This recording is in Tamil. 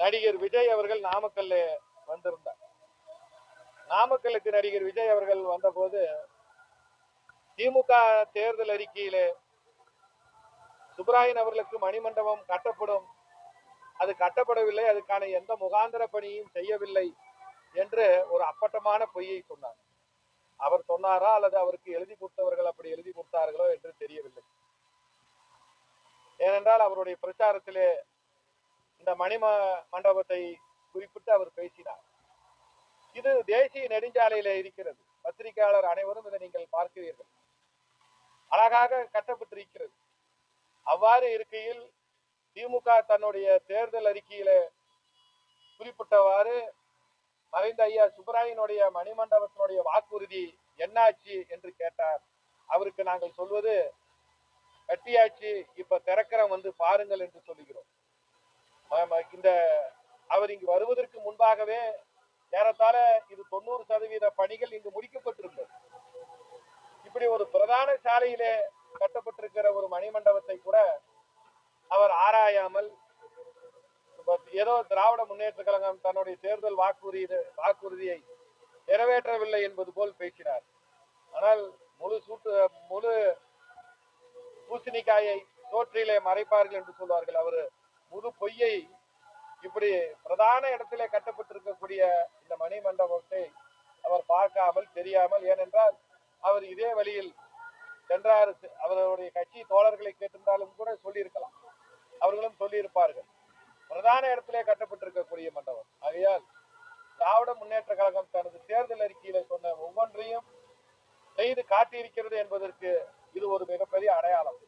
நடிகர் விஜய் அவர்கள் நாமக்கல்ல வந்திருந்தார். நாமக்கலுக்கு நடிகர் விஜய் அவர்கள் வந்தபோது திமுக தேர்தல் அறிக்கையிலே சுப்ராயன் அவர்களுக்கு மணிமண்டபம் கட்டப்படும். அது கட்டப்படவில்லை அதுக்கான எந்த முகாந்திர பணியும் செய்யவில்லை என்று ஒரு அப்பட்டமான பொய்யை சொன்னார். அவர் சொன்னாரா அல்லது அவருக்கு எழுதி கொடுத்தவர்கள் அப்படி எழுதி கொடுத்தார்களோ என்று தெரியவில்லை. ஏனென்றால் அவருடைய பிரச்சாரத்திலே மணிம மண்டபத்தை குறிப்பிட்டு அவர் பேசினார். இது தேசிய நெடுஞ்சாலையில இருக்கிறது. பத்திரிகையாளர் அனைவரும் இதை நீங்கள் பார்க்கிறீர்கள். அழகாக கட்டப்பட்டிருக்கிறது. அவ்வாறு இருக்கையில் திமுக தன்னுடைய தேர்தல் அறிக்கையில குறிப்பிட்டவாறு மறைந்த ஐயா சுப்பராயனுடைய மணிமண்டபத்தினுடைய வாக்குறுதி என்னாச்சு என்று கேட்டார். அவருக்கு நாங்கள் சொல்வது கட்டியாச்சு இப்ப திறக்கிறோம் வந்து பாருங்கள் என்று சொல்லுகிறோம். இந்த அவர் இங்கு வருவதற்கு முன்பாகவே ஏறத்தாழ இது தொண்ணூறு சதவீத பணிகள் இங்கு முடிக்கப்பட்டிருந்தது. இப்படி ஒரு பிரதான சாலையிலே கட்டப்பட்டிருக்கிற ஒரு மணிமண்டபத்தை கூட அவர் ஆராயாமல் ஏதோ திராவிட முன்னேற்ற கழகம் தன்னுடைய தேர்தல் வாக்குறுதி வாக்குறுதியை நிறைவேற்றவில்லை என்பது போல் பேசினார். ஆனால் முழு சூட்டு முழு பூசணிக்காயை தோற்றிலே மறைப்பார்கள் என்று சொல்வார்கள் அவர். முது பொய்யை இப்படி பிரதான இடத்திலே கட்டப்பட்டிருக்கக்கூடிய இந்த மணி மண்டபத்தை அவர் பார்க்காமல் தெரியாமல் ஏனென்றால் அவர் இதே வழியில் சென்றார். அவருடைய கட்சி தோழர்களை கேட்டிருந்தாலும் கூட சொல்லியிருக்கலாம். அவர்களும் சொல்லியிருப்பார்கள். பிரதான இடத்திலே கட்டப்பட்டிருக்கக்கூடிய மண்டபம். ஆகையால் திராவிட முன்னேற்ற கழகம் தனது தேர்தல் அறிக்கையில சொன்ன ஒவ்வொன்றையும் செய்து காட்டியிருக்கிறது என்பதற்கு இது ஒரு மிகப்பெரிய அடையாளம்.